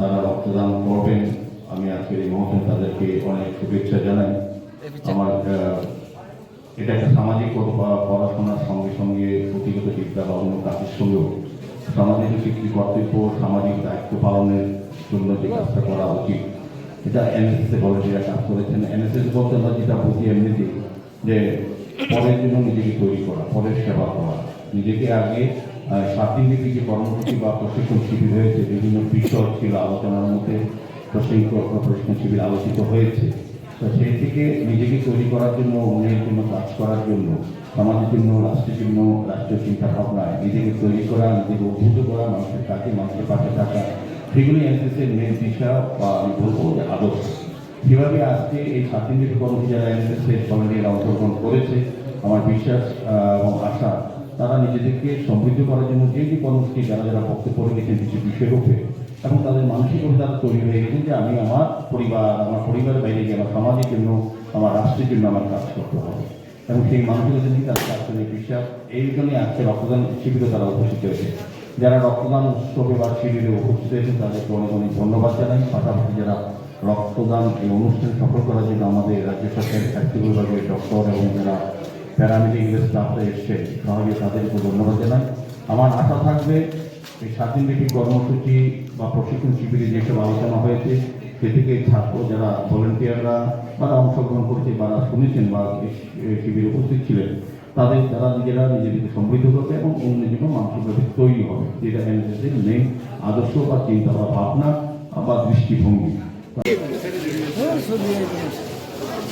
যারা রক্তদান করবেন। আমি আজকের এই মহসেন তাদেরকে অনেক শুভেচ্ছা জানাই। আমার এটা একটা সামাজিক পড়াশোনার সঙ্গে সঙ্গে প্রতিগত বিদ্যা বা অন্য কাজের সঙ্গেও সামাজিক স্বীকৃতি কর্তৃত্ব সামাজিক দায়িত্ব পালনের জন্য যে কাজটা করা উচিত এটা এনএসএস ভলেন্টিয়ার কাজ করেছেন। এনএসএস বলতে আমরা যেটা বুঝি এমনিতে যে পরের জন্য নিজেকে তৈরি করা পরের সেবা করা নিজেকে আগে সাত দিনব্যাপী যে কর্মসূচি বা প্রশিক্ষণ শিবির হয়েছে, বিভিন্ন বিষয় ছিল আলোচনার মধ্যে প্রশিক্ষণ প্রশিক্ষণ শিবির আলোচিত হয়েছে। তো সেই থেকে নিজেকে তৈরি করার জন্য অন্যের জন্য, কাজ করার জন্য, সমাজের জন্য, রাষ্ট্রের জন্য, রাষ্ট্রীয় চিন্তা ভাবনায় নিজেকে তৈরি করা, নিজেকে অভূত করা, মানুষের কাছে, মানুষের পাশে থাকা সেগুলি এনএসএসের মেন দিশা বা আমি বলব যে আদর্শ। যেভাবে আজকে এই স্বাধীনতা কর্মী যারা এনএসএসের ভলেন্টিয়ার অংশগ্রহণ করেছে, আমার বিশ্বাস এবং আশা নিজেদেরকে সমৃদ্ধ করার জন্য যে যে কর্মসূচি যারা যারা বক্তব্য রেখেছেন কিছু বিষয়ের উপরে এবং তাদের মানসিকভাবে তারা তৈরি হয়ে গেছেন যে আমি আমার পরিবার, আমার পরিবারের বাইরে গিয়ে আমার সমাজের জন্য, আমার রাষ্ট্রের জন্য আমার কাজ করতে হবে। এবং সেই মানসিকতা নিয়ে তারা কাজ করে বিশ্বাস, এই জন্যই আজকে রক্তদান শিবিরে তারা উপস্থিত হয়েছে। যারা রক্তদান উৎসবে বা শিবিরে উপস্থিত হয়েছে তাদেরকে অনেক অনেক ধন্যবাদ জানাই। পাশাপাশি যারা রক্তদান এই অনুষ্ঠান সফল করার জন্য আমাদের রাজ্য সরকারের স্বাস্থ্য বিভাগের ডক্টর এবং যারা প্যারামেডিক্যাল স্টাফরা এসছে সহজে তাদেরকে ধন্যবাদ জানাই। আমার আশা থাকবে, এই সাত দিনব্যাপী কর্মসূচি বা প্রশিক্ষণ শিবিরে যেসব আলোচনা হয়েছে, সে থেকে ছাত্র যারা ভলেন্টিয়াররা বা অংশগ্রহণ করেছে বা শুনেছেন বা শিবিরে উপস্থিত ছিলেন, তাদের তারা নিজেরা নিজেদেরকে সমৃদ্ধ করবে এবং অন্যের জন্য মানসিকভাবে তৈরি হবে, যেটা এনএসএসের মেন আদর্শ বা চিন্তা বা ভাবনা বা দৃষ্টিভঙ্গি।